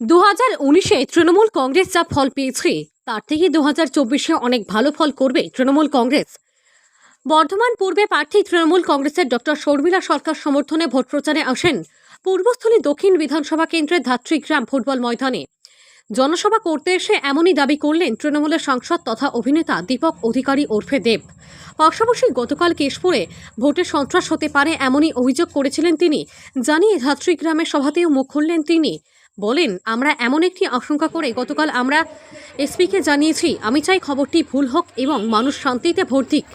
দু হাজার উনিশে তৃণমূল কংগ্রেস যা ফল পেয়েছে, তার থেকে দু হাজার চব্বিশে অনেক ভালো ফল করবে তৃণমূল কংগ্রেস। বর্ধমান পূর্বে প্রার্থী তৃণমূল কংগ্রেসের ডক্টর শর্মিলা সরকার সমর্থনে ভোট প্রচারে আসেন পূর্বস্থলী দক্ষিণ বিধানসভা কেন্দ্রের ধাত্রীগ্রাম ফুটবল ময়দানে। জনসভা করতে এসে এমনই দাবি করলেন তৃণমূলের সাংসদ তথা অভিনেতা দীপক অধিকারী ওরফে দেব। পাশাপাশি গতকাল কেশপুরে ভোটে সন্ত্রাস হতে পারে এমনই অভিযোগ করেছিলেন তিনি। জানিয়ে ধাত্রীগ্রামের সভাতেও মুখ খুললেন তিনি। বলেন, আমরা এমন একটি আশঙ্কা করে গতকাল আমরা এসপিকে জানিয়েছি, আমি চাই খবরটি ভুল হোক এবং মানুষ শান্তিতে ভোট দিক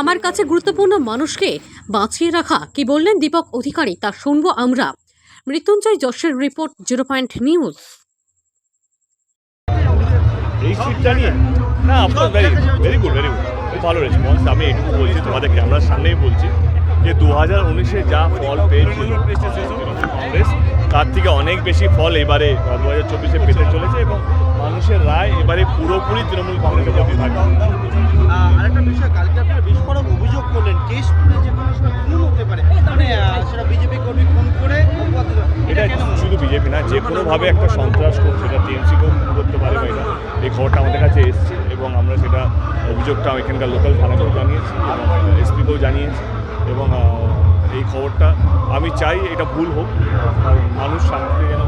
আমার কাছে গুরুত্বপূর্ণ মানুষকে বাঁচিয়ে রাখা, কি বললেন দীপক অধিকারী, তা শুনব আমরা। মৃত্যুঞ্জয় যশের রিপোর্ট, জিরো পয়েন্ট নিউজ। ভালো রেসপন্স আমি এটুকু বলছি তোমাদের ক্যামেরার সামনেই বলছি। যে দু হাজার উনিশে যা ফল পেয়েছিল কংগ্রেস তার থেকে অনেক বেশি ফল এবারে দু হাজার চব্বিশে পেতে চলেছে এবং মানুষের রায় এবারে পুরোপুরি তৃণমূল কংগ্রেসের প্রতি থাকবে। আরেকটা বিষয় কালকে আপনারা বিস্ফোরক অভিযোগ করলেন কেশপুরে যে কোনো সময় খুন হতে পারে মানে সেটা বিজেপি কর্মী খুন করে এটা? শুধু বিজেপি না যে কোনোভাবে একটা সন্ত্রাস করছে এটা টিএমসিকেও করতে পারে বা এটা এই খবরটা আমাদের কাছে এসছে এবং আমরা সেটা অভিযোগটা এখানকার লোকাল থানাকেও জানিয়েছি এবং এসপিকেও জানিয়েছি। এবং এই খবরটা আমি চাই এটা ভুল হোক মানুষ শান্তিতে যেন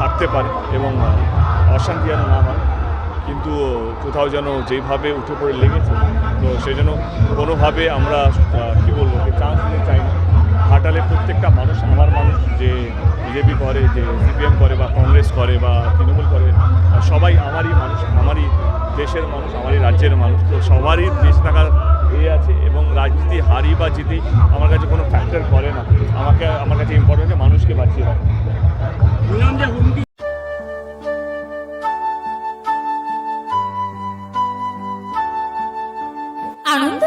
থাকতে পারে এবং অশান্তি যেন না হয়। কিন্তু কোথাও যেন যেইভাবে উঠে পড়ে লেগেছে, তো সেই জন্য কোনোভাবে আমরা কী বলব চান্স নিতে চাই না। ঘাটালে প্রত্যেকটা মানুষ আমার মানুষ, যে বিজেপি করে, যে সিপিএম করে বা কংগ্রেস করে বা তৃণমূল করে সবাই আমারই মানুষ, আমারই দেশের মানুষ, আমারই রাজ্যের মানুষ, তো সবারই দেশ থাকার এ আছে এবং রাজনীতি হারি বা জিতি আমার কাছে কোনো ফ্যাক্টর করে না। আমাকে আমার কাছে ইম্পর্টেন্ট মানুষকে বাঁচিয়ে রাখা।